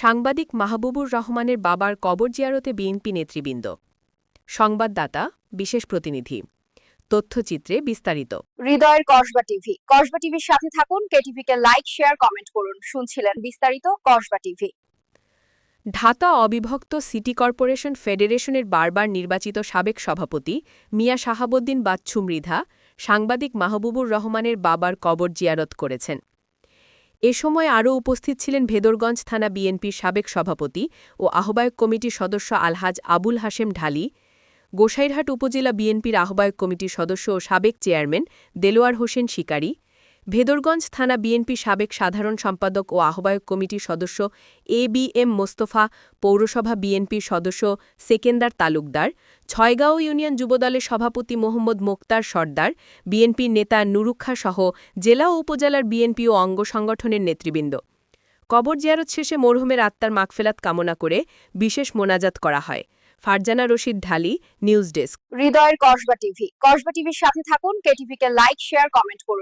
সাংবাদিক মাহবুবুর রহমানের বাবার কবর জিয়ারতে বিএনপি নেতৃবৃন্দ। সংবাদদাতা বিশেষ প্রতিনিধি। তথ্যচিত্রে বিস্তারিত। হৃদয়ের কসবা টিভি। কসবা টিভির সাথে থাকুন কেটিভিকে লাইক শেয়ার কমেন্ট করুন। শুনছিলেন বিস্তারিত কসবা টিভি। ঢাকা অবিভক্ত সিটি কর্পোরেশন ফেডারেশনের বারবার নির্বাচিত সাবেক সভাপতি মিয়া শাহাবুদ্দিন বাচ্চু মৃধা সাংবাদিক মাহবুবুর রহমানের বাবার কবর জিয়ারত করেছেন। এ সময় আরও উপস্থিত ছিলেন ভেদরগঞ্জ থানা বিএনপির সাবেক সভাপতি ও আহ্বায়ক কমিটির সদস্য আলহাজ আবুল হাশেম ঢালি, গোসাইরহাট উপজেলা বিএনপির আহ্বায়ক কমিটির সদস্য ও সাবেক চেয়ারম্যান দেলোয়ার হোসেন শিকারী ভেদরগঞ্জ থানা বিএনপি সাবেক সাধারণ সম্পাদক ও আহ্বায়ক কমিটির সদস্য এ বি এম মোস্তফা, পৌরসভা বিএনপির সদস্য সেকেন্দার তালুকদার, ছয়গাঁও ইউনিয়ন যুবদলের সভাপতি মোহাম্মদ মোক্তার সর্দার বিএনপির নেতা নুরুক্ষা সহ জেলা ও উপজেলার বিএনপি ও অঙ্গ সংগঠনের নেতৃবৃন্দ। কবর জিয়ারত শেষে মরহুমের আত্মার মাগফেলাত কামনা করে বিশেষ মোনাজাত করা হয়। Farzana Rashid Dhali, news desk. হৃদয়ের কসবা টিভি। কসবা টিভির সাথে থাকুন কেটিভি কে লাইক, শেয়ার, কমেন্ট করুন।